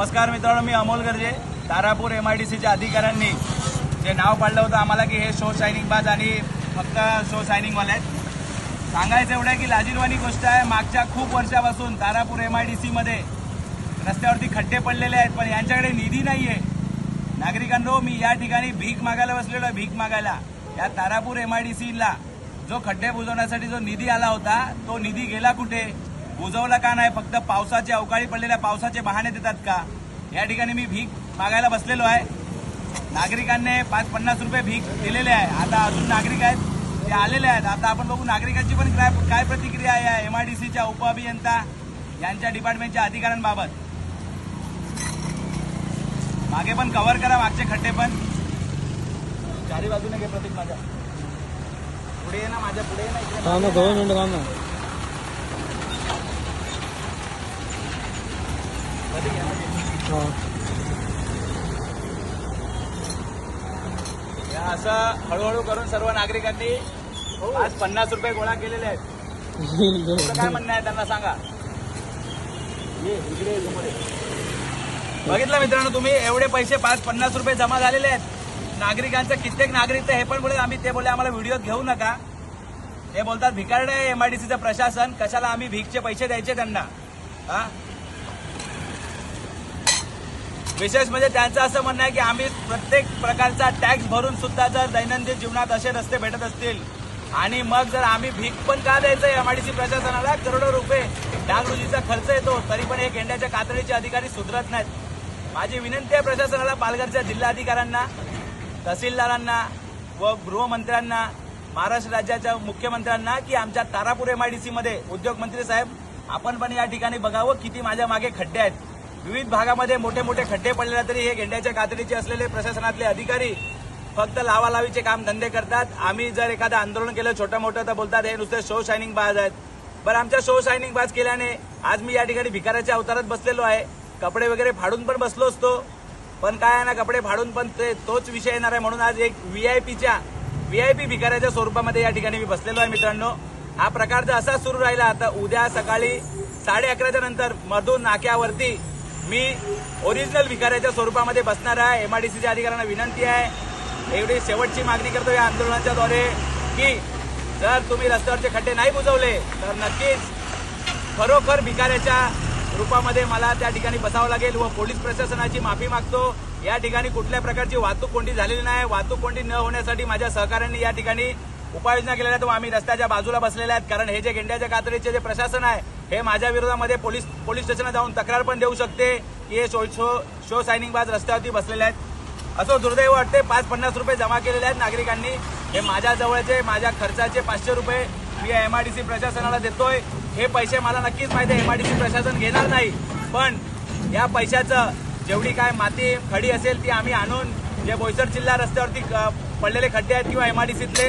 नमस्कार मित्रांनो मी Amol Garje Tarapur M I D सीच्या अधिकाऱ्यांनी. जे नाव पाडलं होतं आम्हाला की हे शो शायनिंग बाज आणि फक्त शो शायनिंगवाले आहेत. सांगायचं एवढं आहे की लाजीरवाणी गोष्ट आहे मागच्या खूप वर्षापासून तारापूर एम आय डी सीमध्ये रस्त्यावरती खड्डे पडलेले आहेत पण यांच्याकडे निधी नाही आहे नागरिकांनो मी या ठिकाणी भीक मागायला बसलेलो आहे भीक मागायला. या तारापूर एम आय डी सीला जो खड्डे बुजवण्यासाठी जो निधी आला होता तो निधी गेला कुठे? बुजवला का नाही? फक्त पावसाचे अवकाळी पडलेल्या पावसाचे बहाणे देतात का? या ठिकाणी मी भीक मागायला बसलेलो आहे. नागरिकांनी पाच पन्नास रुपये भीक दिलेले आहे. आता अजून नागरिक आहेत ते आलेले आहेत. आता आपण बघू नागरिकांची पण काय काय प्रतिक्रिया आहे या सीच्या उपअभियंता यांच्या डिपार्टमेंटच्या अधिकाऱ्यांबाबत. मागे पण कव्हर करा मागचे खड्डे पण. चारी बाजूने घे प्रतीक माझ्या. पुढे ये ना माझ्या पुढे ये ना इकडे काम ना दोन मिनिट काम ना प्रतीक ये ना. हा या असं हळूहळू करून सर्व नागरिकांनी आज पन्नास रुपये गोळा केलेले आहेत. तुमचं काय म्हणणं आहे त्यांना सांगा. ये, इकडे ये, समोर ये. बघितलं मित्रांनो तुम्ही एवढे पैसे पाच पन्नास रुपये जमा झालेले आहेत. नागरिकांचं कित्येक नागरिक तर हे पण बोले आम्ही ते बोले आम्हाला व्हिडिओ घेऊ नका. ते बोलतात भिकारडे एमआयडीसीचं प्रशासन कशाला आम्ही भीकचे पैसे द्यायचे त्यांना? हा? विशेष म्हणजे त्यांचं असं म्हणणं आहे की आम्ही प्रत्येक प्रकारचा टॅक्स भरून सुद्धा जर दैनंदिन जीवनात असे रस्ते भेटत असतील आणि मग जर आम्ही भीक पण का द्यायचं एमआयडीसी प्रशासनाला? करोडो रुपये डागडुजीचा खर्च येतो तरी पण हे गेंड्याच्या कातडीचे अधिकारी सुधरत नाहीत. माझी विनंती आहे प्रशासनाला पालघरच्या जिल्हाधिकाऱ्यांना तहसीलदारांना व गृहमंत्र्यांना महाराष्ट्र राज्याच्या मुख्यमंत्र्यांना की आमच्या तारापूर एमआयडीसीमध्ये उद्योगमंत्री साहेब आपण पण या ठिकाणी बघावं किती माझ्या मागे खड्डे आहेत. विविध भागामध्ये मोठे मोठे खड्डे पडलेले तरी हे गेंड्याच्या कातडीचे असलेले प्रशासनातले अधिकारी फक्त लावालावीचे काम धंदे करतात. आम्ही जर एखादं आंदोलन केलं छोटं मोठं तर बोलतात हे नुसते शो शायनिंग बाज आहेत. बरं आमच्या शो शायनिंग बाज केल्याने आज मी या ठिकाणी भिकाऱ्याच्या अवतारात बसलेलो आहे. कपडे वगैरे फाडून पण बसलो असतो. पण काय आहे ना कपडे फाडून पण ते तोच विषय येणार आहे. म्हणून आज एक व्हीआयपीच्या व्हीआयपी भिकाऱ्याच्या स्वरूपामध्ये या ठिकाणी मी बसलेलो आहे मित्रांनो. हा प्रकार जर असाच सुरू राहिला आता उद्या सकाळी साडे अकराच्या नंतर मधून नाक्यावरती मी ओरिजिनल भिकाऱ्याच्या स्वरूपामध्ये बसणार आहे. एमआयडीसीच्या अधिकाऱ्यांना विनंती आहे. एवढी शेवटची मागणी करतो या आंदोलनाच्या द्वारे की जर तुम्ही रस्त्यावरचे खड्डे नाही बुजवले तर नक्कीच खरोखर भिकाऱ्याच्या रूपामध्ये मला त्या ठिकाणी बसावं लागेल व पोलीस प्रशासनाची माफी मागतो. या ठिकाणी कुठल्या प्रकारची वाहतूक कोंडी झालेली नाही. वाहतूक कोंडी न होण्यासाठी माझ्या सहकाऱ्यांनी या ठिकाणी उपाययोजना केलेल्या आहेत व आम्ही रस्त्याच्या बाजूला बसलेल्या आहेत. कारण हे जे गेंड्याच्या कातडीचे जे प्रशासन आहे हे माझ्या विरोधामध्ये पोलीस पोलीस स्टेशनला जाऊन तक्रार पण देऊ शकते. की हे शो शो शो सायनिंग बाज रस्त्यावरती बसलेले आहेत. असं दुर्दैव वाटते पाच पन्नास रुपये जमा केलेले आहेत नागरिकांनी. हे माझ्या जवळचे माझ्या खर्चाचे पाचशे रुपये मी एमआयडीसी प्रशासनाला देतोय. हे पैसे मला नक्कीच माहिती आहे. एमआयडीसी प्रशासन घेणार नाही. पण या पैशाचं जेवढी काय माती खडी असेल ती आम्ही आणून जे बोईसर जिल्हा रस्त्यावरती पडलेले खड्डे आहेत किंवा एमआयडीसीतले